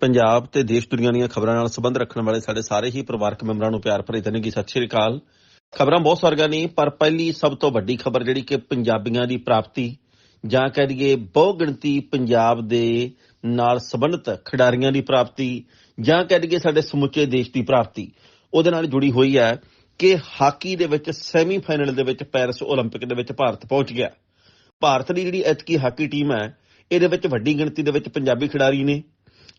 ਪੰਜਾਬ ਤੇ ਦੇਸ਼ ਦੁਨੀਆ ਦੀਆਂ ਖਬਰਾਂ ਨਾਲ ਸੰਬੰਧ ਰੱਖਣ ਵਾਲੇ ਸਾਡੇ ਸਾਰੇ ਹੀ ਪਰਿਵਾਰਕ ਮੈਂਬਰਾਂ ਨੂੰ ਪਿਆਰ ਭਰੀ ਧੰਨਵਾਦ ਸਤਿ ਸ਼੍ਰੀ ਅਕਾਲ ਖਬਰਾਂ ਬਹੁਤ ਸਾਰੀਆਂ ਨੇ ਪਰ ਪਹਿਲੀ ਸਭ ਤੋਂ ਵੱਡੀ ਖਬਰ ਜਿਹੜੀ ਕਿ ਪੰਜਾਬੀਆਂ ਦੀ ਪ੍ਰਾਪਤੀ ਜਾਂ ਕਹਿ ਦਈਏ ਬਹੁ ਗਿਣਤੀ ਪੰਜਾਬ ਦੇ ਨਾਲ ਸੰਬੰਧਿਤ ਖਿਡਾਰੀਆਂ ਦੀ ਪ੍ਰਾਪਤੀ ਜਾਂ ਕਹਿ ਦਈਏ ਸਾਡੇ ਸਮੁੱਚੇ ਦੇਸ਼ ਦੀ ਪ੍ਰਾਪਤੀ ਉਹਦੇ ਨਾਲ ਜੁੜੀ ਹੋਈ ਹੈ ਕਿ ਹਾਕੀ ਦੇ ਵਿੱਚ ਸੈਮੀਫਾਈਨਲ ਦੇ ਵਿੱਚ ਪੈਰਿਸ 올림픽 ਦੇ ਵਿੱਚ ਭਾਰਤ ਪਹੁੰਚ ਗਿਆ ਭਾਰਤ ਦੀ ਜਿਹੜੀ ਐਤਕੀ ਹਾਕੀ ਟੀਮ ਹੈ ਇਹਦੇ ਵਿੱਚ ਵੱਡੀ ਗਿਣਤੀ ਦੇ ਵਿੱਚ ਪੰਜਾਬੀ ਖਿਡਾਰੀ ਨੇ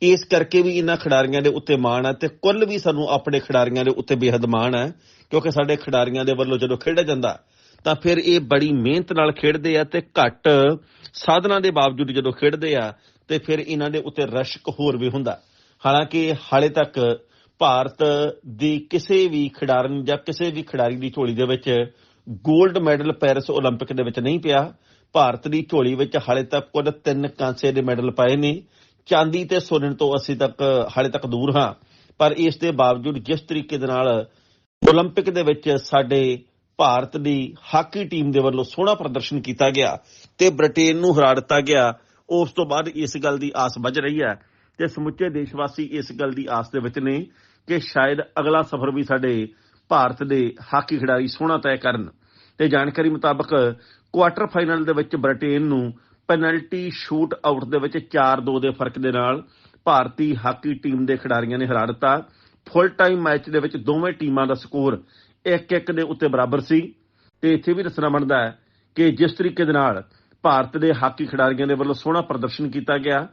ਇਸ ਕਰਕੇ ਵੀ ਇਹਨਾਂ ਖਿਡਾਰੀਆਂ ਦੇ ਉੱਤੇ ਮਾਣ ਹੈ ਤੇ ਕੁੱਲ ਵੀ ਸਾਨੂੰ ਆਪਣੇ ਖਿਡਾਰੀਆਂ ਦੇ ਉੱਤੇ ਬੇहद ਮਾਣ ਹੈ ਕਿਉਂਕਿ ਸਾਡੇ ਖਿਡਾਰੀਆਂ ਦੇ ਵੱਲੋਂ ਜਦੋਂ ਖੇਡਿਆ ਜਾਂਦਾ, ਤਾਂ ਫਿਰ ਇਹ ਬੜੀ ਮਿਹਨਤ ਨਾਲ ਖੇਡਦੇ ਆ ਤੇ ਘੱਟ ਸਾਧਨਾਂ ਦੇ ਬਾਵਜੂਦ ਜਦੋਂ ਖੇਡਦੇ ਆ, ਤੇ ਫਿਰ ਇਹਨਾਂ ਦੇ ਉੱਤੇ ਰਸ਼ਕ ਹੋਰ ਵੀ ਹੁੰਦਾ। ਹਾਲਾਂਕਿ ਹਾਲੇ ਤੱਕ ਭਾਰਤ ਦੀ ਕਿਸੇ ਵੀ ਖਿਡਾਰਨ ਜਾਂ ਕਿਸੇ ਵੀ ਖਿਡਾਰੀ ਦੀ ਝੋਲੀ ਦੇ ਵਿੱਚ 골ਡ ਮੈਡਲ ਪੈਰਿਸ 올림픽 ਦੇ ਵਿੱਚ ਨਹੀਂ ਪਿਆ। ਭਾਰਤ ਦੀ ਝੋਲੀ ਵਿੱਚ ਹਾਲੇ ਤੱਕ ਕੁੱਲ 3 ਕਾਂਸੇ ਦੇ ਮੈਡਲ ਪਏ ਨੇ। ਚਾਂਦੀ ਤੇ ਸੋਨੇ ਤੋਂ ਅਸੀਂ ਤੱਕ ਹਾਲੇ ਤੱਕ ਦੂਰ ਹਾਂ ਪਰ ਇਸ ਦੇ ਬਾਵਜੂਦ ਜਿਸ ਤਰੀਕੇ ਦੇ ਨਾਲ 올림픽 ਦੇ ਵਿੱਚ ਸਾਡੇ ਭਾਰਤ ਦੀ ਹਾਕੀ ਟੀਮ ਦੇ ਵੱਲੋਂ ਸੋਹਣਾ ਪ੍ਰਦਰਸ਼ਨ ਕੀਤਾ ਗਿਆ ਤੇ ਬ੍ਰਿਟੇਨ ਨੂੰ ਹਰਾ ਦਿੱਤਾ ਗਿਆ ਉਸ ਤੋਂ ਬਾਅਦ ਇਸ ਗੱਲ ਦੀ ਆਸ ਵੱਜ ਰਹੀ ਹੈ ਤੇ ਸਮੁੱਚੇ ਦੇਸ਼ ਵਾਸੀ ਇਸ ਗੱਲ ਦੀ ਆਸ ਦੇ ਵਿੱਚ ਨੇ ਕਿ ਸ਼ਾਇਦ ਅਗਲਾ ਸਫ਼ਰ ਵੀ ਸਾਡੇ ਭਾਰਤ ਦੇ ਹਾਕੀ ਖਿਡਾਰੀ ਸੋਹਣਾ ਤੈਅ ਕਰਨ ਤੇ ਜਾਣਕਾਰੀ ਮੁਤਾਬਕ ਕੁਆਟਰ ਫਾਈਨਲ ਦੇ ਵਿੱਚ ਬ੍ਰਿਟੇਨ ਨੂੰ ਪੈਨਲਟੀ ਸ਼ੂਟ ਆਊਟ ਦੇ ਵਿੱਚ 4-2 ਦੇ ਫ਼ਰਕ ਦੇ ਨਾਲ ਭਾਰਤੀ ਹਾਕੀ ਟੀਮ ਦੇ ਖਿਡਾਰੀਆਂ ਨੇ ਹਰਾ ਦਿੱਤਾ। ਫੁੱਲ ਟਾਈਮ ਮੈਚ ਦੇ ਵਿੱਚ ਦੋਵੇਂ ਟੀਮਾਂ ਦਾ ਸਕੋਰ 1-1 ਦੇ ਉੱਤੇ ਬਰਾਬਰ ਸੀ। ਤੇ ਇੱਥੇ ਵੀ ਦੱਸਣਾ ਬਣਦਾ ਹੈ ਕਿ ਜਿਸ ਤਰੀਕੇ ਦੇ ਨਾਲ ਭਾਰਤ ਦੇ ਹਾਕੀ ਖਿਡਾਰੀਆਂ ਦੇ ਵੱਲੋਂ ਸੋਹਣਾ ਪ੍ਰਦਰਸ਼ਨ ਕੀਤਾ ਗਿਆ,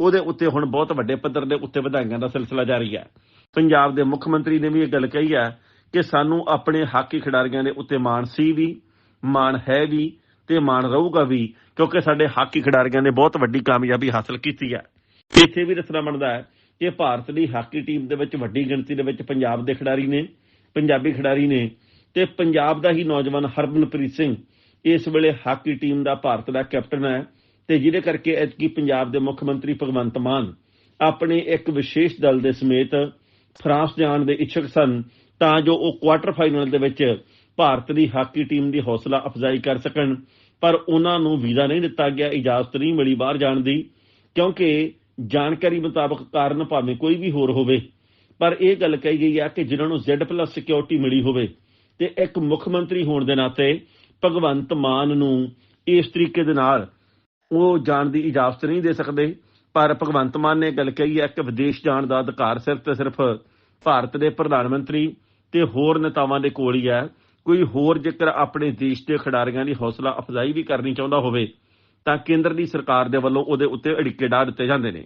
ਉਹਦੇ ਉੱਤੇ ਹੁਣ ਬਹੁਤ ਵੱਡੇ ਪੱਧਰ ਦੇ ਉੱਤੇ ਵਧਾਈਆਂ ਦਾ ਸਿਲਸਿਲਾ ਜਾਰੀ ਹੈ। ਪੰਜਾਬ ਦੇ ਮੁੱਖ ਮੰਤਰੀ ਨੇ ਵੀ ਇਹ ਗੱਲ ਕਹੀ ਹੈ ਕਿ ਸਾਨੂੰ ਆਪਣੇ ਹਾਕੀ ਖਿਡਾਰੀਆਂ ਦੇ ਉੱਤੇ ਮਾਣ ਸੀ ਵੀ, ਮਾਣ ਹੈ ਵੀ ਤੇ ਮਾਣ ਰਹੂਗਾ ਵੀ ਕਿਉਂਕਿ ਸਾਡੇ ਹਾਕੀ ਖਿਡਾਰੀਆਂ ਨੇ ਬਹੁਤ ਵੱਡੀ ਕਾਮਯਾਬੀ ਹਾਸਲ ਕੀਤੀ ਹੈ। ਇੱਥੇ ਵੀ ਦੱਸਣਾ ਬਣਦਾ ਹੈ ਕਿ ਭਾਰਤ ਦੀ ਹਾਕੀ ਟੀਮ ਦੇ ਵਿੱਚ ਵੱਡੀ ਗਿਣਤੀ ਦੇ ਵਿੱਚ ਪੰਜਾਬ ਦੇ ਖਿਡਾਰੀ ਨੇ, ਪੰਜਾਬੀ ਖਿਡਾਰੀ ਨੇ ਤੇ ਪੰਜਾਬ ਦਾ ਹੀ ਨੌਜਵਾਨ ਹਰਮਨਪ੍ਰੀਤ ਸਿੰਘ ਇਸ ਵੇਲੇ ਹਾਕੀ ਟੀਮ ਦਾ ਭਾਰਤ ਦਾ ਕੈਪਟਨ ਹੈ ਤੇ ਜਿਹਦੇ ਕਰਕੇ ਐਤਕੀ ਪੰਜਾਬ ਦੇ ਮੁੱਖ ਮੰਤਰੀ ਭਗਵੰਤ ਮਾਨ ਆਪਣੇ ਇੱਕ ਵਿਸ਼ੇਸ਼ ਦਲ ਦੇ ਸਮੇਤ ਫਰਾਂਸ ਜਾਣ ਦੇ ਇੱਛਕ ਸਨ ਤਾਂ ਜੋ ਉਹ ਕੁਆਟਰ ਫਾਈਨਲ ਦੇ ਵਿੱਚ ਭਾਰਤ ਦੀ ਹਾਕੀ ਟੀਮ ਦੀ ਹੌਸਲਾ ਅਫਜ਼ਾਈ ਕਰ ਸਕਣ। ਪਰ ਉਹਨਾਂ ਨੂੰ ਵੀਜ਼ਾ ਨਹੀਂ ਦਿੱਤਾ ਗਿਆ, ਇਜਾਜ਼ਤ ਨਹੀਂ ਮਿਲੀ ਬਾਹਰ ਜਾਣ ਦੀ, ਕਿਉਂਕਿ ਜਾਣਕਾਰੀ ਮੁਤਾਬਕ ਕਾਰਨ ਭਾਵੇਂ ਕੋਈ ਵੀ ਹੋਰ ਹੋਵੇ। ਪਰ ਇਹ ਗੱਲ ਕਹੀ ਗਈ ਹੈ ਕਿ ਜਿਨ੍ਹਾਂ ਨੂੰ Z+ ਸਿਕਿਉਰਿਟੀ ਮਿਲੀ ਹੋਵੇ ਤੇ ਇੱਕ ਮੁੱਖ ਮੰਤਰੀ ਹੋਣ ਦੇ ਨਾਤੇ ਭਗਵੰਤ ਮਾਨ ਨੂੰ ਇਸ ਤਰੀਕੇ ਦੇ ਨਾਲ ਉਹ ਜਾਣ ਦੀ ਇਜਾਜ਼ਤ ਨਹੀਂ ਦੇ ਸਕਦੇ। ਪਰ ਭਗਵੰਤ ਮਾਨ ਨੇ ਗੱਲ ਕਹੀ ਹੈ ਕਿ ਵਿਦੇਸ਼ ਜਾਣ ਦਾ ਅਧਿਕਾਰ ਸਿਰਫ ਤੇ ਸਿਰਫ ਭਾਰਤ ਦੇ ਪ੍ਰਧਾਨ ਮੰਤਰੀ ਤੇ ਹੋਰ ਨੇਤਾਵਾਂ ਦੇ ਕੋਲ ਹੀ ਹੈ। ਕੋਈ ਹੋਰ ਜੇਕਰ ਆਪਣੇ ਦੇਸ਼ ਦੇ ਖਿਡਾਰੀਆਂ ਦੀ ਹੌਸਲਾ ਅਫਜ਼ਾਈ ਵੀ ਕਰਨੀ ਚਾਹੁੰਦਾ ਹੋਵੇ, ਤਾਂ ਕੇਂਦਰ ਦੀ ਸਰਕਾਰ ਦੇ ਵੱਲੋਂ ਉਹਦੇ ਉੱਤੇ ਅੜਿੱਕੇ ਡਾ ਦਿੱਤੇ ਜਾਂਦੇ ਨੇ।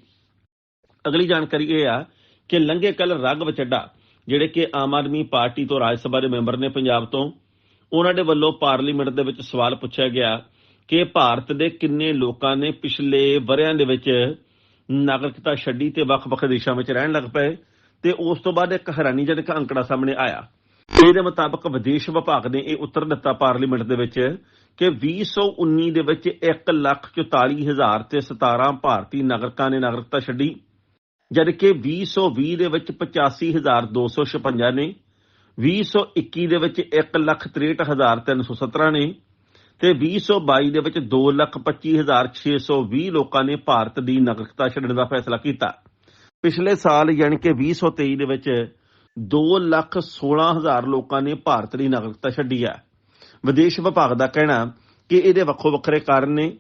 ਅਗਲੀ ਜਾਣਕਾਰੀ ਇਹ ਆ ਕਿ ਲੰਘੇ ਕੱਲ ਰਾਘਵ ਵਚੱਡਾ, ਜਿਹੜੇ ਕਿ ਆਮ ਆਦਮੀ ਪਾਰਟੀ ਤੋਂ ਰਾਜ ਸਭਾ ਦੇ ਮੈਂਬਰ ਨੇ ਪੰਜਾਬ ਤੋਂ, ਉਹਨਾਂ ਦੇ ਵੱਲੋਂ ਪਾਰਲੀਮੈਂਟ ਦੇ ਵਿੱਚ ਸਵਾਲ ਪੁੱਛਿਆ ਗਿਆ ਕਿ ਭਾਰਤ ਦੇ ਕਿੰਨੇ ਲੋਕਾਂ ਨੇ ਪਿਛਲੇ ਵਰਿਆਂ ਦੇ ਵਿੱਚ ਨਾਗਰਿਕਤਾ ਛੱਡੀ ਤੇ ਵੱਖ-ਵੱਖ ਦੇਸ਼ਾਂ ਵਿੱਚ ਰਹਿਣ ਲੱਗ ਪਏ ਤੇ ਉਸ ਤੋਂ ਬਾਅਦ ਇੱਕ ਹੈਰਾਨੀਜਨਕ ਅੰਕੜਾ ਸਾਹਮਣੇ ਆਇਆ। ਇਹਦੇ ਮੁਤਾਬਕ ਵਿਦੇਸ਼ ਵਿਭਾਗ ਨੇ ਇਹ ਉੱਤਰ ਦਿੱਤਾ ਪਾਰਲੀਮੈਂਟ ਦੇ ਵਿੱਚ ਕਿ 2019 ਦੇ ਵਿੱਚ 144000 ਤੇ 17 ਭਾਰਤੀ ਨਾਗਰਿਕਾਂ ਨੇ ਨਾਗਰਿਕਤਾ ਛੱਡੀ ਜਦਕਿ 2020 ਦੇ ਵਿੱਚ 85256 ਨੇ 2021 ਦੇ ਵਿੱਚ 163317 ਨੇ ਤੇ 2022 ਦੇ ਵਿੱਚ 225620 ਲੋਕਾਂ ਨੇ ਭਾਰਤ ਦੀ ਨਾਗਰਿਕਤਾ ਛੱਡਣ ਦਾ ਫੈਸਲਾ ਕੀਤਾ। ਪਿਛਲੇ ਸਾਲ ਯਾਨੀ ਕਿ 2023 ਦੇ ਵਿੱਚ 216000 ਲੋਕਾਂ ਨੇ ਭਾਰਤ ਦੀ ਨਾਗਰਿਕਤਾ ਛੱਡੀ ਹੈ। ਵਿਦੇਸ਼ ਵਿਭਾਗ ਦਾ ਕਹਿਣਾ ਕਿ ਇਹਦੇ ਵੱਖੋ ਵੱਖਰੇ ਕਾਰਨ ਨੇ।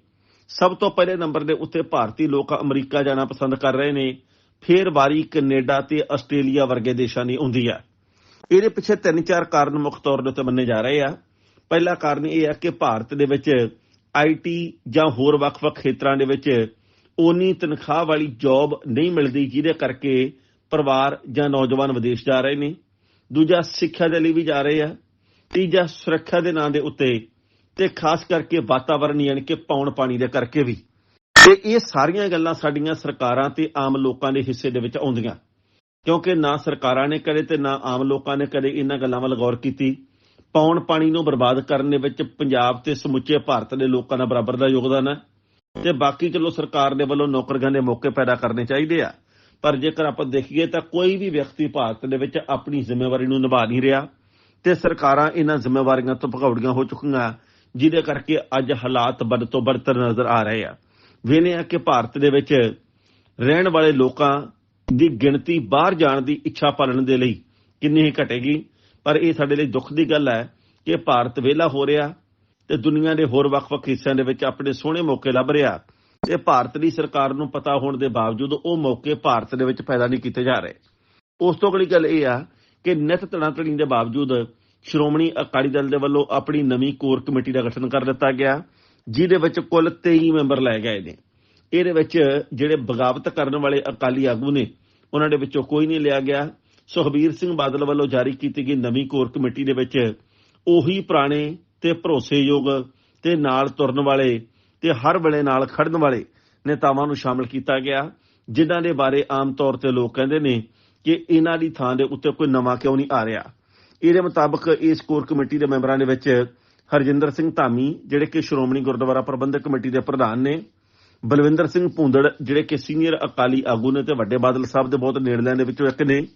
ਸਭ ਤੋਂ ਪਹਿਲੇ ਨੰਬਰ ਦੇ ਉੱਤੇ ਭਾਰਤੀ ਲੋਕ ਅਮਰੀਕਾ ਜਾਣਾ ਪਸੰਦ ਕਰ ਰਹੇ ਨੇ। ਫੇਰ ਵਾਰੀ ਕੈਨੇਡਾ ਤੇ ਆਸਟ੍ਰੇਲੀਆ ਵਰਗੇ ਦੇਸ਼ਾਂ ਦੀ ਆਉਂਦੀ ਹੈ। ਇਹਦੇ ਪਿੱਛੇ ਤਿੰਨ ਚਾਰ ਕਾਰਨ ਮੁੱਖ ਤੌਰ ਦੇ ਉੱਤੇ ਮੰਨੇ ਜਾ ਰਹੇ ਆ। ਪਹਿਲਾ ਕਾਰਨ ਇਹ ਹੈ ਕਿ ਭਾਰਤ ਦੇ ਵਿੱਚ ਆਈਟੀ ਜਾਂ ਹੋਰ ਵੱਖ-ਵੱਖ ਖੇਤਰਾਂ ਦੇ ਵਿੱਚ ਓਨੀ ਤਨਖਾਹ ਵਾਲੀ ਜੌਬ ਨਹੀਂ ਮਿਲਦੀ, ਜਿਹਦੇ ਕਰਕੇ ਪਰਿਵਾਰ ਜਾਂ ਨੌਜਵਾਨ ਵਿਦੇਸ਼ ਜਾ ਰਹੇ ਨੇ, ਦੂਜਾ ਸਿੱਖਿਆ ਦੇ ਲਈ ਵੀ ਜਾ ਰਹੇ ਆ, ਤੀਜਾ ਸੁਰੱਖਿਆ ਦੇ ਨਾਂ ਦੇ ਉੱਤੇ ਤੇ ਖਾਸ ਕਰਕੇ ਵਾਤਾਵਰਣ ਯਾਨੀ ਕਿ ਪੌਣ ਪਾਣੀ ਦੇ ਕਰਕੇ ਵੀ। ਤੇ ਇਹ ਸਾਰੀਆਂ ਗੱਲਾਂ ਸਾਡੀਆਂ ਸਰਕਾਰਾਂ ਤੇ ਆਮ ਲੋਕਾਂ ਦੇ ਹਿੱਸੇ ਦੇ ਵਿੱਚ ਆਉਂਦੀਆਂ। ਕਿਉਂਕਿ ਨਾ ਸਰਕਾਰਾਂ ਨੇ ਕਦੇ ਤੇ ਨਾ ਆਮ ਲੋਕਾਂ ਨੇ ਕਦੇ ਇਹਨਾਂ ਗੱਲਾਂ ਵੱਲ ਗੌਰ ਕੀਤੀ। ਪੌਣ ਪਾਣੀ ਨੂੰ ਬਰਬਾਦ ਕਰਨ ਦੇ ਵਿੱਚ ਪੰਜਾਬ ਤੇ ਸਮੁੱਚੇ ਭਾਰਤ ਦੇ ਲੋਕਾਂ ਦਾ ਬਰਾਬਰ ਦਾ ਯੋਗਦਾਨ ਹੈ। ਤੇ ਬਾਕੀ ਚਲੋ ਸਰਕਾਰ ਦੇ ਵੱਲੋਂ ਨੌਕਰੀਆਂ ਦੇ ਮੌਕੇ ਪੈਦਾ ਕਰਨੇ ਚਾਹੀਦੇ ਆ। ਪਰ ਜੇਕਰ ਆਪਾਂ ਦੇਖੀਏ ਤਾਂ ਕੋਈ ਵੀ ਵਿਅਕਤੀ ਭਾਰਤ ਦੇ ਵਿੱਚ ਆਪਣੀ ਜ਼ਿੰਮੇਵਾਰੀ ਨੂੰ ਨਿਭਾ ਨਹੀਂ ਰਿਹਾ ਤੇ ਸਰਕਾਰਾਂ ਇਹਨਾਂ ਜ਼ਿੰਮੇਵਾਰੀਆਂ ਤੋਂ ਭਗੌੜੀਆਂ ਹੋ ਚੁੱਕੀਆਂ, ਜਿਹਦੇ ਕਰਕੇ ਅੱਜ ਹਾਲਾਤ ਬਦ ਤੋਂ ਬਦਤਰ ਨਜ਼ਰ ਆ ਰਹੇ ਆ। ਵੇਨੇ ਆ ਕਿ ਭਾਰਤ ਦੇ ਵਿੱਚ ਰਹਿਣ ਵਾਲੇ ਲੋਕਾਂ ਦੀ ਗਿਣਤੀ ਬਾਹਰ ਜਾਣ ਦੀ ਇੱਛਾ ਪਾਲਣ ਦੇ ਲਈ ਕਿੰਨੀ ਹੀ ਘਟੇਗੀ। ਪਰ ਇਹ ਸਾਡੇ ਲਈ ਦੁੱਖ ਦੀ ਗੱਲ ਹੈ ਕਿ ਭਾਰਤ ਵਿਹਲਾ ਹੋ ਰਿਹਾ ਤੇ ਦੁਨੀਆ ਦੇ ਹੋਰ ਵੱਖ-ਵੱਖ ਹਿੱਸਿਆਂ ਦੇ ਵਿੱਚ ਆਪਣੇ ਸੋਹਣੇ ਮੌਕੇ ਲੱਭ ਰਿਹਾ। ਤੇ ਭਾਰਤ ਦੀ ਸਰਕਾਰ ਨੂੰ ਪਤਾ ਹੋਣ ਦੇ ਬਾਵਜੂਦ ਉਹ ਮੌਕੇ ਭਾਰਤ ਦੇ ਵਿੱਚ ਪੈਦਾ ਨਹੀਂ ਕੀਤੇ ਜਾ ਰਹੇ। ਉਸ ਤੋਂ ਅਗਲੀ ਗੱਲ ਇਹ ਆ ਕਿ ਨਿਤ ਤਣਾਤਣੀ ਦੇ ਬਾਵਜੂਦ ਸ਼੍ਰੋਮਣੀ ਅਕਾਲੀ ਦਲ ਦੇ ਵੱਲੋਂ ਆਪਣੀ ਨਵੀਂ ਕੋਰ ਕਮੇਟੀ ਦਾ ਗਠਨ ਕਰ ਦਿੱਤਾ ਗਿਆ, ਜਿਹਦੇ ਵਿੱਚ ਕੁੱਲ 23 ਮੈਂਬਰ ਲਏ ਗਏ ਨੇ। ਇਹਦੇ ਵਿੱਚ ਜਿਹੜੇ ਬਗਾਵਤ ਕਰਨ ਵਾਲੇ ਅਕਾਲੀ ਆਗੂ ਨੇ, ਉਹਨਾਂ ਦੇ ਵਿੱਚੋਂ ਕੋਈ ਨਹੀਂ ਲਿਆ ਗਿਆ। ਸੁਖਬੀਰ ਸਿੰਘ ਬਾਦਲ ਵੱਲੋਂ ਜਾਰੀ ਕੀਤੀ ਗਈ ਨਵੀਂ ਕੋਰ ਕਮੇਟੀ ਦੇ ਵਿੱਚ ਉਹੀ ਪੁਰਾਣੇ ਤੇ ਭਰੋਸੇਯੋਗ ਤੇ ਨਾਲ ਤੁਰਨ ਵਾਲੇ ਤੇ ਹਰ ਵੇਲੇ ਨਾਲ ਖੜਨ ਵਾਲੇ ਨੇਤਾਵਾਂ ਨੂੰ ਸ਼ਾਮਲ ਕੀਤਾ ਗਿਆ, ਜਿਨ੍ਹਾਂ ਦੇ ਬਾਰੇ ਆਮ ਤੌਰ ਤੇ ਲੋਕ ਕਹਿੰਦੇ ਨੇ ਕਿ ਇਹਨਾਂ ਦੀ ਥਾਂ ਦੇ ਉੱਤੇ ਕੋਈ ਨਵਾਂ ਕਿਉਂ ਨਹੀਂ ਆ ਰਿਹਾ। ਇਹਦੇ ਮੁਤਾਬਕ ਇਸ ਕੋਰ ਕਮੇਟੀ ਦੇ ਮੈਂਬਰਾਂ ਦੇ ਵਿੱਚ ਹਰਜਿੰਦਰ ਸਿੰਘ ਧਾਮੀ, ਜਿਹੜੇ ਕਿ ਸ਼੍ਰੋਮਣੀ ਗੁਰਦੁਆਰਾ ਪ੍ਰਬੰਧਕ ਕਮੇਟੀ ਦੇ ਪ੍ਰਧਾਨ ਨੇ, ਬਲਵਿੰਦਰ ਸਿੰਘ ਭੁੰਦੜ, ਜਿਹੜੇ ਕਿ ਸੀਨੀਅਰ ਅਕਾਲੀ ਆਗੂ ਨੇ ਤੇ ਵੱਡੇ ਬਾਦਲ ਸਾਹਿਬ ਦੇ ਬਹੁਤ ਨੇੜਲਿਆਂ ਦੇ ਵਿੱਚੋਂ ਇੱਕ ਨੇ,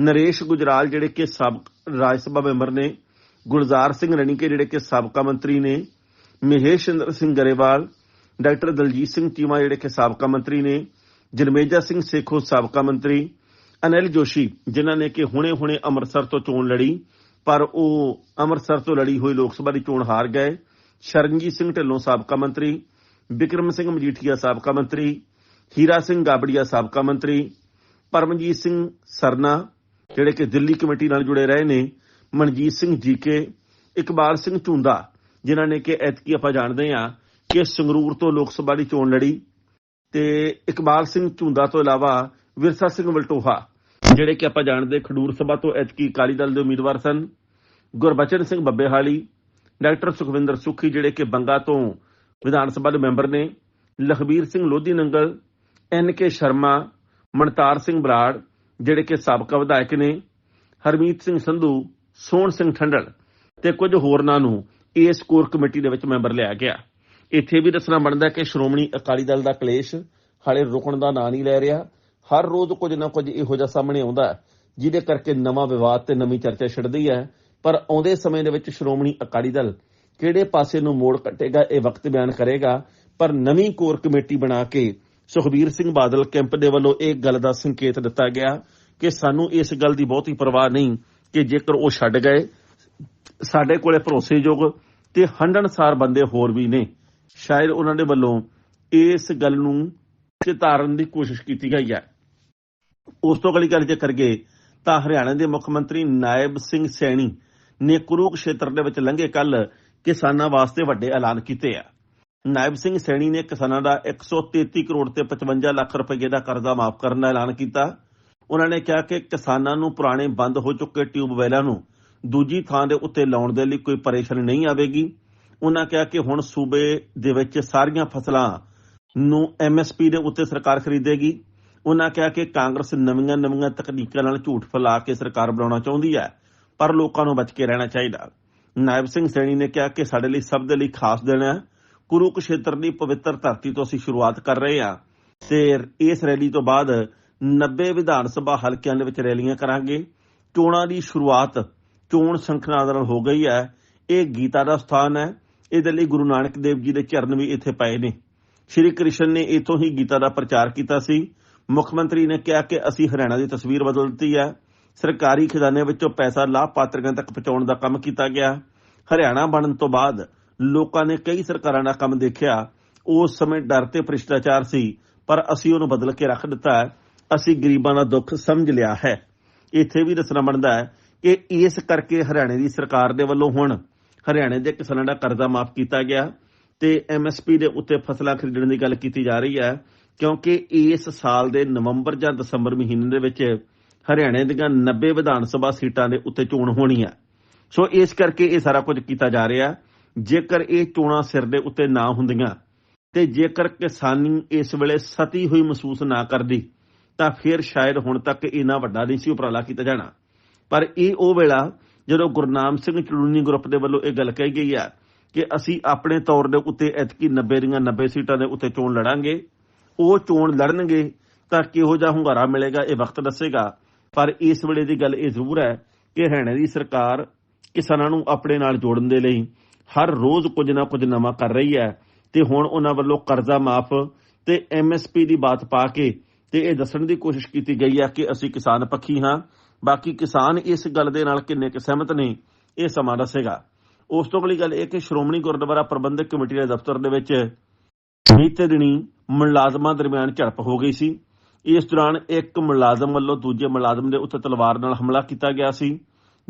ਨਰੇਸ਼ ਗੁਜਰਾਲ, ਜਿਹੜੇ ਕਿ ਸਾਬਕ ਰਾਜ ਸਭਾ ਮੈਂਬਰ ਨੇ, ਗੁਲਜ਼ਾਰ ਸਿੰਘ ਰਣੀਕੇ, ਜਿਹੜੇ ਕਿ ਸਾਬਕਾ ਮੰਤਰੀ ਨੇ ਮਹੇਸ਼ਿੰਦਰ ਸਿੰਘ ਗਰੇਵਾਲ, ਡਾਕਟਰ ਦਲਜੀਤ ਸਿੰਘ ਚੀਮਾ ਜਿਹੜੇ ਕਿ ਸਾਬਕਾ ਮੰਤਰੀ ਨੇ ਜਨਮੇਜਾ ਸਿੰਘ ਸੇਖੋ ਸਾਬਕਾ ਮੰਤਰੀ, ਅਨਿਲ ਜੋਸ਼ੀ, ਜਿਨ੍ਹਾਂ ਨੇ ਕਿ ਹੁਣੇ-ਹੁਣੇ ਅੰਮ੍ਰਿਤਸਰ ਤੋਂ ਚੋਣ ਲੜੀ, ਪਰ ਉਹ ਅੰਮ੍ਰਿਤਸਰ ਤੋਂ ਲੜੀ ਹੋਈ ਲੋਕ ਸਭਾ ਦੀ ਚੋਣ ਹਾਰ ਗਏ। ਸ਼ਰਨਜੀਤ ਸਿੰਘ ਢਿੱਲੋਂ ਸਾਬਕਾ ਮੰਤਰੀ ਵਿਕਰਮ ਸਿੰਘ ਮਜੀਠੀਆ ਸਾਬਕਾ ਮੰਤਰੀ, ਹੀਰਾ ਸਿੰਘ ਗਾਬੜੀਆ ਸਾਬਕਾ ਮੰਤਰੀ, ਪਰਮਜੀਤ ਸਿੰਘ ਸਰਨਾ, ਜਿਹੜੇ ਕਿ ਦਿੱਲੀ ਕਮੇਟੀ ਨਾਲ ਜੁੜੇ ਰਹੇ ਨੇ, ਮਨਜੀਤ ਸਿੰਘ ਜੀਕੇ, ਇਕਬਾਲ ਸਿੰਘ ਝੁੰਦਾ ਜਿਨ੍ਹਾਂ ਨੇ ਕਿ ਐਤਕੀ ਆਪਾਂ ਜਾਣਦੇ ਹਾਂ ਕਿ ਸੰਗਰੂਰ ਤੋਂ ਲੋਕ ਸਭਾ ਦੀ ਚੋਣ ਲੜੀ ਤੇ ਇਕਬਾਲ ਸਿੰਘ ਝੁੰਦਾ ਤੋਂ ਇਲਾਵਾ ਵਿਰਸਾ ਸਿੰਘ ਵਲਟੋਹਾ, ਜਿਹੜੇ ਕਿ ਆਪਾਂ ਜਾਣਦੇ ਖਡੂਰ ਸਭਾ ਤੋਂ ਐਤਕੀ ਅਕਾਲੀ ਦਲ ਦੇ ਉਮੀਦਵਾਰ ਸਨ, ਗੁਰਬਚਨ ਸਿੰਘ ਬੱਬੇਹਾਲੀ, ਡਾਕਟਰ ਸੁਖਵਿੰਦਰ ਸੁਖੀ, ਜਿਹੜੇ ਕਿ ਬੰਗਾ ਤੋਂ ਵਿਧਾਨ ਸਭਾ ਦੇ ਮੈਂਬਰ ਨੇ, ਲਖਬੀਰ ਸਿੰਘ ਲੋਧੀ ਨੰਗਲ, ਐਨ ਕੇ ਸ਼ਰਮਾ, ਮਨਤਾਰ ਸਿੰਘ ਬਰਾੜ, ਜਿਹੜੇ ਕਿ ਸਾਬਕਾ ਵਿਧਾਇਕ ਨੇ, ਹਰਮੀਤ ਸਿੰਘ ਸੰਧੂ, ਸੋਹਣ ਸਿੰਘ ਠੰਡਲ ਤੇ ਕੁਝ ਹੋਰਨਾਂ ਨੂੰ ਇਸ ਕੋਰ ਕਮੇਟੀ ਦੇ ਵਿੱਚ ਮੈਂਬਰ ਲਿਆ ਗਿਆ। ਇੱਥੇ ਵੀ ਦੱਸਣਾ ਬਣਦਾ ਕਿ ਸ਼੍ਰੋਮਣੀ ਅਕਾਲੀ ਦਲ ਦਾ ਕਲੇਸ਼ ਹਾਲੇ ਰੁਕਣ ਦਾ ਨਾਂ ਨਹੀਂ ਲੈ ਰਿਹਾ। ਹਰ ਰੋਜ਼ ਕੁਝ ਨਾ ਕੁਝ ਇਹੋ ਜਿਹਾ ਸਾਹਮਣੇ ਆਉਂਦਾ ਜਿਹਦੇ ਕਰਕੇ ਨਵਾਂ ਵਿਵਾਦ ਤੇ ਨਵੀਂ ਚਰਚਾ ਛਿੜਦੀ ਹੈ। ਪਰ ਆਉਂਦੇ ਸਮੇਂ ਦੇ ਵਿੱਚ ਸ਼੍ਰੋਮਣੀ ਅਕਾਲੀ ਦਲ ਕਿਹੜੇ ਪਾਸੇ ਨੂੰ ਮੋੜ ਕੱਟੇਗਾ, ਇਹ ਵਕਤ ਬਿਆਨ ਕਰੇਗਾ। ਪਰ ਨਵੀਂ ਕੋਰ ਕਮੇਟੀ ਬਣਾ ਕੇ ਸੁਖਬੀਰ ਸਿੰਘ ਬਾਦਲ ਕੈਂਪ ਦੇ ਵੱਲੋਂ ਇਹ ਗੱਲ ਦਾ ਸੰਕੇਤ ਦਿੱਤਾ ਗਿਆ ਕਿ ਸਾਨੂੰ ਇਸ ਗੱਲ ਦੀ ਬਹੁਤੀ ਪਰਵਾਹ ਨਹੀਂ ਕਿ ਜੇਕਰ ਉਹ ਛੱਡ ਗਏ, ਸਾਡੇ ਕੋਲੇ ਭਰੋਸੇਯੋਗ ਤੇ ਹੰਡਣਸਾਰ ਬੰਦੇ ਹੋਰ ਵੀ ਨੇ। ਸ਼ਾਇਦ ਉਹਨਾਂ ਦੇ ਵੱਲੋਂ ਇਸ ਗੱਲ ਨੂੰ ਚਿਤਾਰਨ ਦੀ ਕੋਸ਼ਿਸ਼ ਕੀਤੀ ਗਈ ਹੈ। ਉਸ ਤੋਂ ਅਗਲੀ ਗੱਲ ਜੇ ਕਰਗੇ ਤਾਂ ਹਰਿਆਣਾ ਦੇ ਮੁੱਖ ਮੰਤਰੀ ਨਾਇਬ ਸਿੰਘ ਸੈਣੀ ਨੇ ਕੁਰੂਕਸ਼ੇਤਰ ਦੇ ਵਿੱਚ ਲੰਘੇ ਕੱਲ ਕਿਸਾਨਾਂ ਵਾਸਤੇ ਵੱਡੇ ਐਲਾਨ ਕੀਤੇ ਆ। ਨਾਇਬ ਸਿੰਘ ਸੈਣੀ ਨੇ ਕਿਸਾਨਾਂ ਦਾ 133 ਕਰੋੜ ਤੇ 55 ਲੱਖ ਰੁਪਏ ਦਾ ਕਰਜ਼ਾ ਮਾਫ ਕਰਨ ਦਾ ਐਲਾਨ ਕੀਤਾ। ਉਹਨਾਂ ਨੇ ਕਿਹਾ ਕਿ ਕਿਸਾਨਾਂ ਨੂੰ ਪੁਰਾਣੇ ਬੰਦ ਹੋ ਚੁੱਕੇ ਟਿਊਬਵੈਲਾਂ ਨੂੰ ਦੂਜੀ ਥਾਂ ਦੇ ਉੱਤੇ ਲਾਉਣ ਦੇ ਲਈ ਕੋਈ ਪਰੇਸ਼ਾਨੀ ਨਹੀਂ ਆਵੇਗੀ। ਉਹਨਾਂ ਕਿਹਾ ਕਿ ਹੁਣ ਸੂਬੇ ਦੇ ਵਿੱਚ ਸਾਰੀਆਂ ਫਸਲਾਂ ਨੂੰ ਐਮਐਸਪੀ ਦੇ ਉੱਤੇ ਸਰਕਾਰ ਖਰੀਦੇਗੀ। ਉਹਨਾਂ ਕਿਹਾ ਕਿ ਕਾਂਗਰਸ ਨਵੀਆਂ ਨਵੀਆਂ ਤਕਨੀਕਾਂ ਨਾਲ ਝੂਠ ਫੈਲਾ ਕੇ ਸਰਕਾਰ ਬਣਾਉਣਾ ਚਾਹੁੰਦੀ ਹੈ, ਪਰ ਲੋਕਾਂ ਨੂੰ ਬਚ ਕੇ ਰਹਿਣਾ ਚਾਹੀਦਾ। ਨਾਇਬ ਸਿੰਘ ਸੈਣੀ ਨੇ ਕਿਹਾ ਕਿ ਸਾਡੇ ਲਈ ਸਭ ਦੇ ਲਈ ਖਾਸ ਦਿਨ ਹੈ। ਕੁਰੂਕਸ਼ੇਤਰ ਦੀ ਪਵਿੱਤਰ ਧਰਤੀ ਤੋਂ ਅਸੀਂ ਸ਼ੁਰੂਆਤ ਕਰ ਰਹੇ ਹਾਂ ਤੇ ਇਸ ਰੈਲੀ ਤੋਂ ਬਾਅਦ 90 ਵਿਧਾਨ ਸਭਾ ਹਲਕਿਆਂ ਦੇ ਵਿੱਚ ਰੈਲੀਆਂ ਕਰਾਂਗੇ। ਚੋਣਾਂ ਦੀ ਸ਼ੁਰੂਆਤ ਚੋਣ ਸੰਖਨਾਦ ਨਾਲ ਹੋ ਗਈ ਹੈ। ਇਹ ਗੀਤਾ ਦਾ ਸਥਾਨ ਹੈ। ਇਹਦੇ ਲਈ ਗੁਰੂ ਨਾਨਕ ਦੇਵ ਜੀ ਦੇ ਚਰਨ ਵੀ ਇੱਥੇ ਪਏ ਨੇ। ਸ਼੍ਰੀ ਕ੍ਰਿਸ਼ਨ ਨੇ ਇਥੋਂ ਹੀ ਗੀਤਾ ਦਾ ਪ੍ਰਚਾਰ ਕੀਤਾ ਸੀ। ਮੁੱਖ ਮੰਤਰੀ ਨੇ ਕਿਹਾ ਕਿ ਅਸੀਂ ਹਰਿਆਣਾ ਦੀ ਤਸਵੀਰ ਬਦਲ ਦਿੱਤੀ ਹੈ। ਸਰਕਾਰੀ ਖਜ਼ਾਨੇ ਵਿੱਚੋਂ ਪੈਸਾ ਲਾਭਪਾਤਰੀਆਂ ਤੱਕ ਪਹੁੰਚਾਉਣ ਦਾ ਕੰਮ ਕੀਤਾ ਗਿਆ। ਹਰਿਆਣਾ ਬਣਨ ਤੋਂ ਬਾਅਦ ਲੋਕਾਂ ਨੇ ਕਈ ਸਰਕਾਰਾਂ ਦਾ ਕੰਮ ਦੇਖਿਆ। ਉਸ ਸਮੇਂ ਡਰ ਤੇ ਭ੍ਰਿਸ਼ਟਾਚਾਰ ਸੀ, ਪਰ ਅਸੀਂ ਉਹਨੂੰ ਬਦਲ ਕੇ ਰੱਖ ਦਿੱਤਾ ਅਸੀਂ ਗਰੀਬਾਂ ਦਾ ਦੁੱਖ ਸਮਝ ਲਿਆ ਹੈ। ਇੱਥੇ ਵੀ ਦੱਸਣਾ ਬਣਦਾ ਹੈ ਕਿ ਇਸ ਕਰਕੇ ਹਰਿਆਣੇ ਦੀ ਸਰਕਾਰ ਦੇ ਵੱਲੋਂ ਹੁਣ ਹਰਿਆਣੇ ਦੇ ਕਿਸਾਨਾਂ ਦਾ ਕਰਜ਼ਾ ਮਾਫ ਕੀਤਾ ਗਿਆ ਤੇ ਐਮਐਸਪੀ ਦੇ ਉੱਤੇ ਫਸਲਾਂ ਖਰੀਦਣ ਦੀ ਗੱਲ ਕੀਤੀ ਜਾ ਰਹੀ ਹੈ, ਕਿਉਂਕਿ ਇਸ ਸਾਲ ਦੇ ਨਵੰਬਰ ਜਾਂ ਦਸੰਬਰ ਮਹੀਨੇ ਦੇ ਵਿੱਚ ਹਰਿਆਣੇ ਦੀਆਂ 90 ਵਿਧਾਨ ਸਭਾ ਸੀਟਾਂ ਦੇ ਉੱਤੇ ਚੋਣ ਹੋਣੀ ਹੈ। ਸੋ ਇਸ ਕਰਕੇ ਇਹ ਸਾਰਾ ਕੁਝ ਕੀਤਾ ਜਾ ਰਿਹਾ। ਜੇਕਰ ਇਹ ਚੋਣਾਂ ਸਿਰ ਦੇ ਉੱਤੇ ਨਾ ਹੁੰਦੀਆਂ ਤੇ ਜੇਕਰ ਕਿਸਾਨੀ ਇਸ ਵੇਲੇ ਸਤੀ ਹੋਈ ਮਹਿਸੂਸ ਨਾ ਕਰਦੀ, ਤਾਂ ਫਿਰ ਸ਼ਾਇਦ ਹੁਣ ਤੱਕ ਇੰਨਾ ਵੱਡਾ ਨਹੀਂ ਸੀ ਉਪਰਾਲਾ ਕੀਤਾ ਜਾਣਾ। ਪਰ ਇਹ ਉਹ ਵੇਲਾ ਜਦੋਂ ਗੁਰਨਾਮ ਸਿੰਘ ਚੜੂਨੀ ਗਰੁੱਪ ਦੇ ਵੱਲੋਂ ਇਹ ਗੱਲ ਕਹੀ ਗਈ ਹੈ ਕਿ ਅਸੀਂ ਆਪਣੇ ਤੌਰ ਦੇ ਉੱਤੇ ਐਤਕੀ 90 ਦੀਆਂ 90 ਸੀਟਾਂ ਦੇ ਉੱਤੇ ਚੋਣ ਲੜਾਂਗੇ, ਉਹ ਚੋਣ ਲੜਨਗੇ ਤਾਂ ਕਿਹੋ ਜਿਹਾ ਹੁੰਗਾਰਾ ਮਿਲੇਗਾ ਇਹ ਵਕਤ ਦੱਸੇਗਾ। ਪਰ ਇਸ ਵੇਲੇ ਦੀ ਗੱਲ ਇਹ ਜ਼ਰੂਰ ਹੈ ਕਿ ਹਰਿਆਣਾ ਦੀ ਸਰਕਾਰ ਕਿਸਾਨਾਂ ਨੂੰ ਆਪਣੇ ਨਾਲ ਜੋੜਨ ਦੇ ਲਈ ਹਰ ਰੋਜ਼ ਕੁਝ ਨਾ ਕੁਝ ਨਵਾਂ ਕਰ ਰਹੀ ਹੈ ਤੇ ਹੁਣ ਉਹਨਾਂ ਵੱਲੋਂ ਕਰਜ਼ਾ ਮਾਫ ਤੇ ਐਮਐਸਪੀ ਦੀ ਬਾਤ ਪਾ ਕੇ ਤੇ ਇਹ ਦੱਸਣ ਦੀ ਕੋਸ਼ਿਸ਼ ਕੀਤੀ ਗਈ ਹੈ ਕਿ ਅਸੀਂ ਕਿਸਾਨ ਪੱਖੀ ਹਾਂ ਬਾਕੀ ਕਿਸਾਨ ਇਸ ਗੱਲ ਦੇ ਨਾਲ ਕਿੰਨੇ ਕੁ ਸਹਿਮਤ ਨੇ, ਇਹ ਸਮਾਂ ਦੱਸੇਗਾ। ਉਸ ਤੋਂ ਅਗਲੀ ਗੱਲ ਇਹ ਕਿ ਸ਼੍ਰੋਮਣੀ ਗੁਰਦੁਆਰਾ ਪ੍ਰਬੰਧਕ ਕਮੇਟੀ ਦੇ ਦਫ਼ਤਰ ਦੇ ਵਿੱਚ ਬੀਤੇ ਦਿਨੀ ਮੁਲਾਜ਼ਮਾਂ ਦਰਮਿਆਨ ਝੜਪ ਹੋ ਗਈ ਸੀ। ਇਸ ਦੌਰਾਨ ਇੱਕ ਮੁਲਾਜ਼ਮ ਵੱਲੋਂ ਦੂਜੇ ਮੁਲਾਜ਼ਮ ਦੇ ਉੱਤੇ ਤਲਵਾਰ ਨਾਲ ਹਮਲਾ ਕੀਤਾ ਗਿਆ ਸੀ।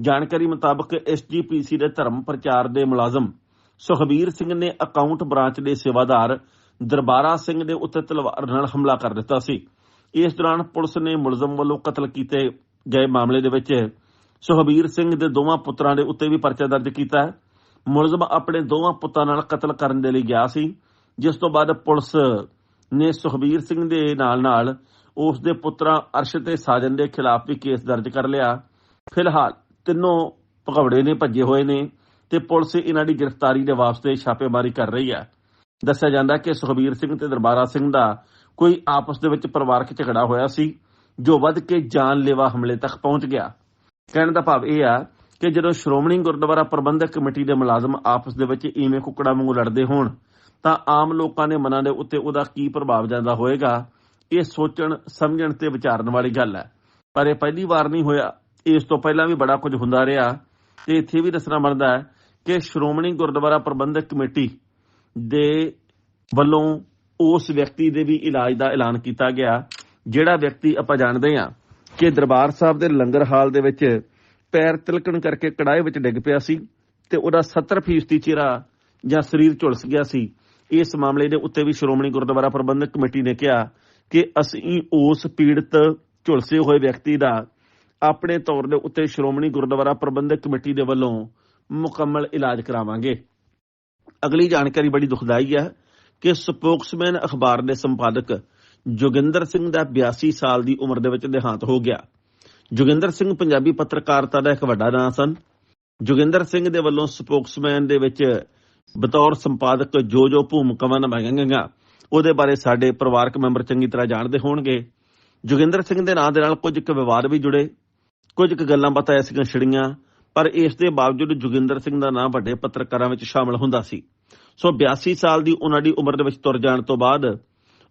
ਜਾਣਕਾਰੀ ਮੁਤਾਬਕ ਐਸਜੀਪੀਸੀ ਦੇ ਧਰਮ ਪ੍ਰਚਾਰ ਦੇ ਮੁਲਾਜ਼ਮ ਸੁਖਬੀਰ ਸਿੰਘ ਨੇ ਅਕਾਊਂਟ ਬ੍ਰਾਂਚ ਦੇ ਸੇਵਾਦਾਰ ਦਰਬਾਰਾ ਸਿੰਘ ਦੇ ਉੱਤੇ ਤਲਵਾਰ ਨਾਲ ਹਮਲਾ ਕਰ ਦਿੱਤਾ ਸੀ। ਇਸ ਦੌਰਾਨ ਪੁਲਿਸ ਨੇ ਮੁਲਜ਼ਮ ਵੱਲੋਂ ਕਤਲ ਕੀਤੇ ਗਏ ਮਾਮਲੇ ਦੇ ਵਿੱਚ। ਸੁਖਬੀਰ ਸਿੰਘ ਦੇ ਦੋਵਾਂ ਪੁੱਤਰਾਂ ਦੇ ਉੱਤੇ ਵੀ ਪਰਚਾ ਦਰਜ ਕੀਤਾ ਹੈ। ਮੁਲਜ਼ਮ ਆਪਣੇ ਦੋਵਾਂ ਪੁੱਤਾਂ ਨਾਲ ਕਤਲ ਕਰਨ ਦੇ ਲਈ ਗਿਆ ਸੀ। ਜਿਸ ਤੋਂ ਬਾਅਦ ਪੁਲਿਸ ਨੇ ਸੁਖਬੀਰ ਸਿੰਘ ਦੇ ਨਾਲ ਨਾਲ ਉਸ ਦੇ ਪੁੱਤਰਾਂ ਅਰਸ਼ ਤੇ ਸਾਜਨ ਦੇ ਖਿਲਾਫ ਵੀ ਕੇਸ ਦਰਜ ਕਰ ਲਿਆ। ਫਿਲਹਾਲ ਤਿੰਨੋਂ ਭਗੌੜੇ ਨੇ ਭੱਜੇ ਹੋਏ ਨੇ ਤੇ ਪੁਲਿਸ ਇਹਨਾਂ ਦੀ ਗ੍ਰਿਫਤਾਰੀ ਦੇ ਵਾਸਤੇ ਛਾਪੇਮਾਰੀ ਕਰ ਰਹੀ ਹੈ। ਦੱਸਿਆ ਜਾਂਦਾ ਕਿ ਸੁਖਬੀਰ ਸਿੰਘ ਤੇ ਦਰਬਾਰਾ ਸਿੰਘ ਦਾ ਕੋਈ ਆਪਸ ਦੇ ਵਿੱਚ ਪਰਿਵਾਰਕ ਝਗੜਾ ਹੋਇਆ ਸੀ। ਜੋ ਵੱਧ ਕੇ ਜਾਨਲੇਵਾ ਹਮਲੇ ਤੱਕ ਪਹੁੰਚ ਗਿਆ। ਕਹਿਣ ਦਾ ਭਾਵ ਇਹ ਆ ਕਿ ਜਦੋਂ ਸ਼੍ਰੋਮਣੀ ਗੁਰਦੁਆਰਾ ਪ੍ਰਬੰਧਕ ਕਮੇਟੀ ਦੇ ਮੁਲਾਜ਼ਮ ਆਪਸ ਦੇ ਵਿੱਚ ਈਵੇਂ ਕੁੱਕੜਾ ਵਾਂਗੂ ਲੜਦੇ ਹੋਣ, ਤਾਂ ਆਮ ਲੋਕਾਂ ਦੇ ਮਨਾਂ ਦੇ ਉੱਤੇ ਉਹਦਾ ਕੀ ਪ੍ਰਭਾਵ ਜਾਂਦਾ ਹੋਏਗਾ ਇਹ ਸੋਚਣ, ਸਮਝਣ ਤੇ ਵਿਚਾਰਨ ਵਾਲੀ ਗੱਲ ਹੈ। ਪਰ ਇਹ ਪਹਿਲੀ ਵਾਰ ਨਹੀਂ ਹੋਇਆ। ਇਸ ਤੋਂ ਪਹਿਲਾਂ ਵੀ ਬੜਾ ਕੁਝ ਹੁੰਦਾ ਰਿਹਾ। ਤੇ ਇੱਥੇ ਵੀ ਦੱਸਣਾ ਬਣਦਾ ਹੈ ਕਿ ਸ਼੍ਰੋਮਣੀ ਗੁਰਦੁਆਰਾ ਪ੍ਰਬੰਧਕ ਕਮੇਟੀ ਦੇ ਵੱਲੋਂ ਉਸ ਵਿਅਕਤੀ ਦੇ ਵੀ ਇਲਾਜ ਦਾ ਐਲਾਨ ਕੀਤਾ ਗਿਆ। ਜਿਹੜਾ ਵਿਅਕਤੀ ਆਪਾਂ ਜਾਣਦੇ ਹਾਂ ਕਿ ਦਰਬਾਰ ਸਾਹਿਬ ਦੇ ਲੰਗਰ ਹਾਲ ਦੇ ਵਿੱਚ ਪੈਰ ਤਿਲਕਣ ਕਰਕੇ ਕੜਾਏ ਵਿੱਚ ਡਿੱਗ ਪਿਆ ਸੀ ਤੇ ਉਹਦਾ 70% ਚਿਹਰਾ ਜਾਂ ਸਰੀਰ ਝੁਲਸ ਗਿਆ ਸੀ। ਇਸ ਮਾਮਲੇ ਦੇ ਉੱਤੇ ਵੀ ਸ਼੍ਰੋਮਣੀ ਗੁਰਦੁਆਰਾ ਪ੍ਰਬੰਧਕ ਕਮੇਟੀ ਨੇ ਕਿਹਾ ਕਿ ਅਸੀਂ ਉਸ ਪੀੜਤ, ਝੁਲਸੇ ਹੋਏ ਵਿਅਕਤੀ ਦਾ ਆਪਣੇ ਤੌਰ ਦੇ ਉੱਤੇ ਸ਼੍ਰੋਮਣੀ ਗੁਰਦੁਆਰਾ ਪ੍ਰਬੰਧਕ ਕਮੇਟੀ ਦੇ ਵੱਲੋਂ ਮੁਕੰਮਲ ਇਲਾਜ ਕਰਾਵਾਂਗੇ। ਅਗਲੀ ਜਾਣਕਾਰੀ ਬੜੀ ਦੁਖਦਾਈ ਹੈ ਕਿ ਸਪੋਕਸਮੈਨ ਅਖਬਾਰ ਦੇ ਸੰਪਾਦਕ ਜੋਗਿੰਦਰ ਸਿੰਘ ਦਾ 82 ਸਾਲ ਦੀ ਉਮਰ ਦੇ ਵਿੱਚ ਦੇਹਾਂਤ ਹੋ ਗਿਆ। ਜੋਗਿੰਦਰ ਸਿੰਘ ਪੰਜਾਬੀ ਪੱਤਰਕਾਰਤਾ ਦਾ ਇੱਕ ਵੱਡਾ ਨਾਂ ਸਨ। ਜੋਗਿੰਦਰ ਸਿੰਘ ਦੇ ਵੱਲੋਂ ਸਪੋਕਸਮੈਨ ਦੇ ਵਿੱਚ ਬਤੌਰ ਸੰਪਾਦਕ ਜੋ ਜੋ ਭੂਮਿਕਾਵਾਂ ਨਿਭਾਈਆਂ ਗਈਆਂ। ਉਹਦੇ ਬਾਰੇ ਸਾਡੇ ਪਰਿਵਾਰਕ ਮੈਂਬਰ ਚੰਗੀ ਤਰ੍ਹਾਂ ਜਾਣਦੇ ਹੋਣਗੇ। ਜੋਗਿੰਦਰ ਸਿੰਘ ਦੇ ਨਾਂ ਦੇ ਨਾਲ ਕੁਝ ਕੁ ਵਿਵਾਦ ਵੀ ਜੁੜੇ। ਕੁਝ ਕੁ ਗੱਲਾਂ ਬਾਤਾਂ ਐਸੀਆਂ ਛਿੜੀਆਂ, ਪਰ ਇਸ ਦੇ ਬਾਵਜੂਦ ਜੋਗਿੰਦਰ ਸਿੰਘ ਦਾ ਨਾਂ ਵੱਡੇ ਪੱਤਰਕਾਰਾਂ ਵਿੱਚ ਸ਼ਾਮਲ ਹੁੰਦਾ ਸੀ। ਸੋ 82 ਸਾਲ ਦੀ ਉਹਨਾਂ ਦੀ ਉਮਰ ਦੇ ਵਿੱਚ ਤੁਰ ਜਾਣ ਤੋਂ ਬਾਅਦ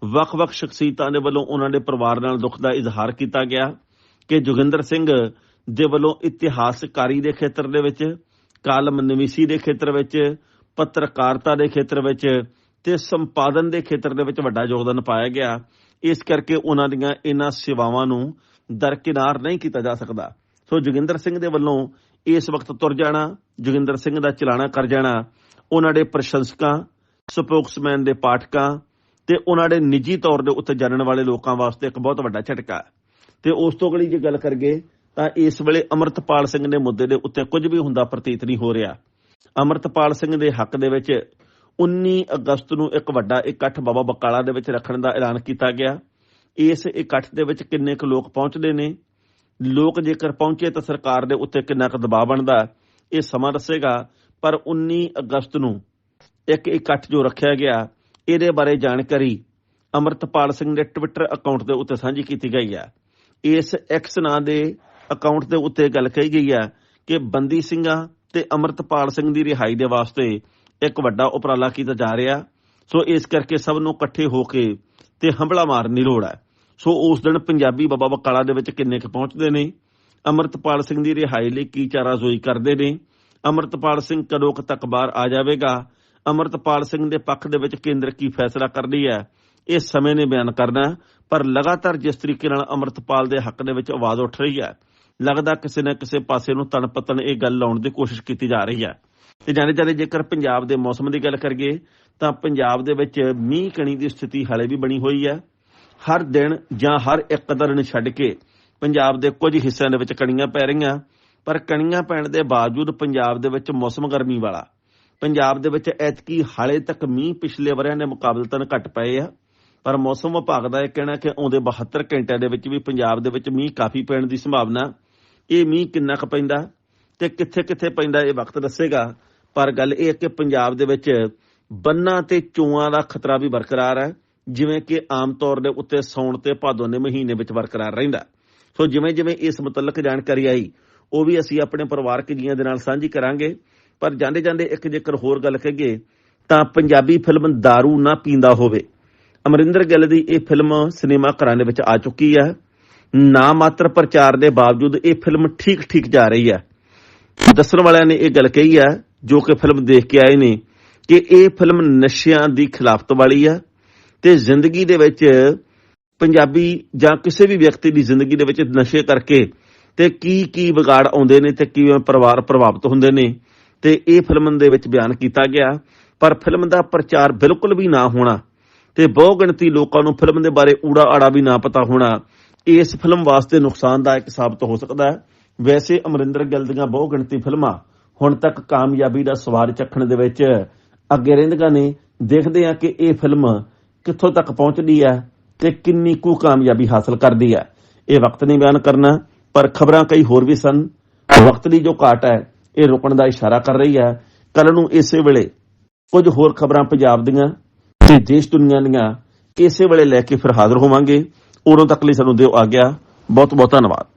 ਵੱਖ-ਵੱਖ ਸ਼ਖਸੀਅਤਾਂ ਦੇ ਵੱਲੋਂ ਉਹਨਾਂ ਦੇ ਪਰਿਵਾਰ ਨਾਲ ਦੁੱਖ ਦਾ ਇਜ਼ਹਾਰ ਕੀਤਾ ਗਿਆ ਕਿ ਜੋਗਿੰਦਰ ਸਿੰਘ ਦੇ ਵੱਲੋਂ ਇਤਿਹਾਸਕਾਰੀ ਦੇ ਖੇਤਰ ਦੇ ਵਿੱਚ, ਕਾਲਮ ਨਵੀਸੀ ਦੇ ਖੇਤਰ ਵਿੱਚ, ਪੱਤਰਕਾਰਤਾ ਦੇ ਖੇਤਰ ਵਿੱਚ ਤੇ ਸੰਪਾਦਨ ਦੇ ਖੇਤਰ ਦੇ ਵਿੱਚ ਵੱਡਾ ਯੋਗਦਾਨ ਪਾਇਆ ਗਿਆ। ਇਸ ਕਰਕੇ ਉਹਨਾਂ ਦੀਆਂ ਇਹਨਾਂ ਸੇਵਾਵਾਂ ਨੂੰ ਦਰਕਿਨਾਰ ਨਹੀਂ ਕੀਤਾ ਜਾ ਸਕਦਾ। ਸੋ ਜੋਗਿੰਦਰ ਸਿੰਘ ਦੇ ਵੱਲੋਂ ਇਸ ਵਕਤ ਤੁਰ ਜਾਣਾ, ਜੋਗਿੰਦਰ ਸਿੰਘ ਦਾ ਚਲਾਣਾ ਕਰ ਜਾਣਾ, ਉਹਨਾਂ ਦੇ ਪ੍ਰਸ਼ੰਸਕਾਂ, ਸਪੋਕਸਮੈਨ ਦੇ ਪਾਠਕਾਂ ਤੇ ਉਹਨਾਂ ਦੇ ਨਿੱਜੀ ਤੌਰ ਦੇ ਉੱਤੇ ਜਾਣਨ ਵਾਲੇ ਲੋਕਾਂ ਵਾਸਤੇ ਇੱਕ ਬਹੁਤ ਵੱਡਾ ਝਟਕਾ ਹੈ। ਤੇ ਉਸ ਤੋਂ ਅਗਲੀ ਜੇ ਗੱਲ ਕਰੀਏ, ਤਾਂ ਇਸ ਵੇਲੇ ਅਮਰਤਪਾਲ ਸਿੰਘ ਦੇ ਮੁੱਦੇ ਦੇ ਉੱਤੇ ਕੁਝ ਵੀ ਹੁੰਦਾ ਪ੍ਰਤੀਤ ਨਹੀਂ ਹੋ ਰਿਹਾ। ਅਮਰਤਪਾਲ ਸਿੰਘ ਦੇ ਹੱਕ ਦੇ ਵਿੱਚ 19 ਅਗਸਤ ਨੂੰ ਇੱਕ ਵੱਡਾ ਇਕੱਠ ਬਾਬਾ ਬਕਾਲਾ ਦੇ ਵਿੱਚ ਰੱਖਣ ਦਾ ਐਲਾਨ ਕੀਤਾ ਗਿਆ। ਇਸ ਇਕੱਠ ਦੇ ਵਿੱਚ ਕਿੰਨੇ ਕੁ ਲੋਕ ਪਹੁੰਚਦੇ ਨੇ? ਲੋਕ ਜੇਕਰ ਪਹੁੰਚੇ ਤਾਂ ਸਰਕਾਰ ਦੇ ਉੱਤੇ ਕਿੰਨਾ ਕੁ ਦਬਾਅ ਬਣਦਾ ਇਹ ਸਮਾਂ ਦੱਸੇਗਾ, ਪਰ 19 ਅਗਸਤ ਨੂੰ ਇੱਕ ਇਕੱਠ ਜੋ ਰੱਖਿਆ ਗਿਆ ਇਹਦੇ ਬਾਰੇ ਜਾਣਕਾਰੀ ਅਮਰਤਪਾਲ ਸਿੰਘ ਦੇ ਟਵਿੱਟਰ ਅਕਾਊਂਟ ਦੇ ਉੱਤੇ ਸਾਂਝੀ ਕੀਤੀ ਗਈ ਹੈ। ਇਸ ਐਕਸ ਨਾਂ ਦੇ ਅਕਾਊਂਟ ਦੇ ਉੱਤੇ ਗੱਲ ਕਹੀ ਗਈ ਹੈ ਕਿ ਬੰਦੀ ਸਿੰਘਾਂ ਤੇ ਅਮਰਤਪਾਲ ਸਿੰਘ ਦੀ ਰਿਹਾਈ ਦੇ ਵਾਸਤੇ ਇੱਕ ਵੱਡਾ ਉਪਰਾਲਾ ਕੀਤਾ ਜਾ ਰਿਹਾ ਸੋ ਇਸ ਕਰਕੇ ਸਭ ਨੂੰ ਇਕੱਠੇ ਹੋ ਕੇ ਤੇ ਹੰਬਲਾ ਮਾਰਨ ਦੀ ਲੋੜ ਹੈ। ਸੋ ਉਸ ਦਿਨ ਪੰਜਾਬੀ ਬਾਬਾ ਬਕਾਲਾ ਦੇ ਵਿੱਚ ਕਿੰਨੇ ਕੁ ਪਹੁੰਚਦੇ ਨੇ? ਅਮਰਤਪਾਲ ਸਿੰਘ ਦੀ ਰਿਹਾਈ ਲਈ ਕੀ ਚਾਰਾਜ਼ੋਈ ਕਰਦੇ ਨੇ? ਅਮਰਤਪਾਲ ਸਿੰਘ ਕਦੋਂ ਤੱਕ ਬਾਹਰ ਆ ਜਾਵੇਗਾ? ਅਮਰਤਪਾਲ ਸਿੰਘ ਦੇ ਪੱਖ ਦੇ ਵਿੱਚ ਕੇਂਦਰ ਕੀ ਫੈਸਲਾ ਕਰ ਕਰਦੀ ਹੈ? ਇਹ ਸਮੇਂ ਨੇ ਬਿਆਨ ਕਰਨਾ ਪਰ ਲਗਾਤਾਰ ਜਿਸ ਤਰੀਕੇ ਨਾਲ ਅਮਰਤਪਾਲ ਦੇ ਹੱਕ ਦੇ ਵਿੱਚ ਆਵਾਜ਼ ਉੱਠ ਰਹੀ ਹੈ, ਲੱਗਦਾ ਕਿਸੇ ਨਾ ਕਿਸੇ ਪਾਸੇ ਨੂੰ ਤਣ ਪਤਨ ਇਹ ਗੱਲ ਲਾਉਣ ਦੀ ਕੋਸ਼ਿਸ਼ ਕੀਤੀ ਜਾ ਰਹੀ ਹੈ। ਤੇ ਜਾਣੇ ਜਾਣੇ ਜੇਕਰ ਪੰਜਾਬ ਦੇ ਮੌਸਮ ਦੀ ਗੱਲ ਕਰੀਏ, ਤਾਂ ਪੰਜਾਬ ਦੇ ਵਿੱਚ ਮੀਂਹ ਕਣੀ ਦੀ ਸਥਿਤੀ ਹਾਲੇ ਵੀ ਬਣੀ ਹੋਈ ਹੈ। ਹਰ ਦਿਨ ਜਾਂ ਹਰ ਇੱਕ ਦਿਨ ਛੱਡ ਕੇ ਪੰਜਾਬ ਦੇ ਕੁਝ ਹਿੱਸਿਆਂ ਦੇ ਵਿੱਚ ਕਣੀਆਂ ਪੈ ਰਹੀਆਂ, ਪਰ ਕਣੀਆਂ ਪੈਣ ਦੇ ਬਾਵਜੂਦ ਪੰਜਾਬ ਦੇ ਵਿੱਚ ਮੌਸਮ ਗਰਮੀ ਵਾਲਾ ਪੰਜਾਬ ਦੇ ਵਿੱਚ ਐਤਕੀ ਹਾਲੇ ਤੱਕ ਮੀਂਹ ਪਿਛਲੇ ਵਰਿਆਂ ਦੇ ਮੁਕਾਬਲਤਨ ਘਟ ਪਏ ਆ, ਪਰ ਮੌਸਮ ਵਿਭਾਗ ਦਾ ਇਹ ਕਹਿਣਾ ਕਿ ਆਉਂਦੇ 72 ਘੰਟਿਆਂ ਦੇ ਵਿੱਚ ਵੀ ਪੰਜਾਬ ਦੇ ਵਿੱਚ ਮੀਂਹ ਕਾਫੀ ਪੈਣ ਦੀ ਸੰਭਾਵਨਾ, ਇਹ ਮੀਂਹ ਕਿੰਨਾ ਕੁ ਪੈਂਦਾ ਤੇ ਕਿੱਥੇ ਕਿੱਥੇ ਪੈਂਦਾ ਇਹ ਵਕਤ ਦੱਸੇਗਾ, ਪਰ ਗੱਲ ਇਹ ਹੈ ਕਿ ਪੰਜਾਬ ਦੇ ਵਿੱਚ ਬੰਨਾ ਤੇ ਚੂਆਂ ਦਾ ਖਤਰਾ ਵੀ ਬਰਕਰਾਰ ਹੈ, ਜਿਵੇਂ ਕਿ ਆਮ ਤੌਰ ਦੇ ਉੱਤੇ ਸੌਣ ਤੇ ਭਾਦੋਂ ਦੇ ਮਹੀਨੇ ਵਿੱਚ ਬਰਕਰਾਰ ਰਹਿੰਦਾ। ਸੋ ਜਿਵੇਂ ਜਿਵੇਂ ਇਸ ਮੁਤਲਕ ਜਾਣਕਾਰੀ ਆਈ, ਉਹ ਵੀ ਅਸੀਂ ਆਪਣੇ ਪਰਿਵਾਰਕ ਜੀਆਂ ਦੇ ਨਾਲ ਸਾਂਝੀ ਕਰਾਂਗੇ। ਪਰ ਜਾਂਦੇ ਜਾਂਦੇ ਇੱਕ ਜੇਕਰ ਹੋਰ ਗੱਲ ਕਹੀਏ, ਤਾਂ ਪੰਜਾਬੀ ਫਿਲਮ दारू ਨਾ ਪੀਂਦਾ ਹੋਵੇ। ਅਮਰਿੰਦਰ ਗਿੱਲ ਦੀ ਇਹ ਫਿਲਮ ਸਿਨੇਮਾ ਘਰਾਂ ਦੇ ਵਿੱਚ ਆ ਚੁੱਕੀ ਹੈ। ਨਾ ਮਾਤਰ ਪ੍ਰਚਾਰ ਦੇ ਬਾਵਜੂਦ ਇਹ ਫਿਲਮ ਠੀਕ ਠੀਕ ਜਾ ਰਹੀ ਹੈ। ਦੱਸਣ ਵਾਲਿਆਂ ਨੇ ਇਹ ਗੱਲ ਕਹੀ ਹੈ, ਜੋ ਕਿ ਫਿਲਮ ਦੇਖ ਕੇ ਆਏ ਨੇ, ਕਿ ਇਹ ਫਿਲਮ ਨਸ਼ਿਆਂ ਦੀ ਖਿਲਾਫਤ ਵਾਲੀ ਹੈ ਤੇ ਜ਼ਿੰਦਗੀ ਦੇ ਵਿੱਚ ਪੰਜਾਬੀ ਜਾਂ ਕਿਸੇ ਵੀ ਵਿਅਕਤੀ ਦੀ ਜ਼ਿੰਦਗੀ ਦੇ ਵਿੱਚ ਨਸ਼ੇ ਕਰਕੇ ਤੇ ਕੀ ਕੀ ਵਿਗਾੜ ਆਉਂਦੇ ਨੇ ਤੇ ਕਿਵੇਂ ਪਰਿਵਾਰ ਪ੍ਰਭਾਵਿਤ ਹੁੰਦੇ ਨੇ ਤੇ ਇਹ ਫਿਲਮ ਦੇ ਵਿੱਚ ਬਿਆਨ ਕੀਤਾ ਗਿਆ, ਪਰ ਫਿਲਮ ਦਾ ਪ੍ਰਚਾਰ ਬਿਲਕੁਲ ਵੀ ਨਾ ਹੋਣਾ ਤੇ ਬਹੁ ਗਿਣਤੀ ਲੋਕਾਂ ਨੂੰ ਫਿਲਮ ਦੇ ਬਾਰੇ ਊੜਾ ਆੜਾ ਵੀ ਨਾ ਪਤਾ ਹੋਣਾ, ਇਸ ਫਿਲਮ ਵਾਸਤੇ ਨੁਕਸਾਨਦਾਇਕ ਸਾਬਤ ਹੋ ਸਕਦਾ ਹੈ। ਵੈਸੇ ਅਮਰਿੰਦਰ ਗਿੱਲ ਦੀਆਂ ਬਹੁ ਗਿਣਤੀ ਫਿਲਮਾਂ ਹੁਣ ਤੱਕ ਕਾਮਯਾਬੀ ਦਾ ਸਵਾਰ ਚੱਖਣ ਦੇ ਵਿੱਚ ਅੱਗੇ ਰਹਿੰਦੀਆਂ ਨੇ। ਦੇਖਦੇ ਹਾਂ ਕਿ ਇਹ ਫਿਲਮ ਕਿੱਥੋਂ ਤੱਕ ਪਹੁੰਚਦੀ ਹੈ ਤੇ ਕਿੰਨੀ ਕੁ ਕਾਮਯਾਬੀ ਹਾਸਲ ਕਰਦੀ ਹੈ। ਇਹ ਵਕਤ ਨਹੀਂ ਬਿਆਨ ਕਰਨਾ, ਪਰ ਖਬਰਾਂ ਕਈ ਹੋਰ ਵੀ ਸਨ। ਵਕਤ ਦੀ ਜੋ ਘਾਟ ਹੈ ਇਹ ਰੁਕਣ ਦਾ ਇਸ਼ਾਰਾ ਕਰ ਰਹੀ ਹੈ। ਕੱਲ ਨੂੰ ਇਸੇ ਵੇਲੇ ਕੁਝ ਹੋਰ ਖਬਰਾਂ ਪੰਜਾਬ ਦੀਆਂ ਤੇ ਦੇਸ਼ ਦੁਨੀਆ ਦੀਆਂ ਇਸੇ ਵੇਲੇ ਲੈ ਕੇ ਫਿਰ ਹਾਜ਼ਰ ਹੋਵਾਂਗੇ। ਉਦੋਂ ਤੱਕ ਲਈ ਸਾਨੂੰ ਦਿਓ ਆ ਗਿਆ ਬਹੁਤ ਬਹੁਤ ਧੰਨਵਾਦ।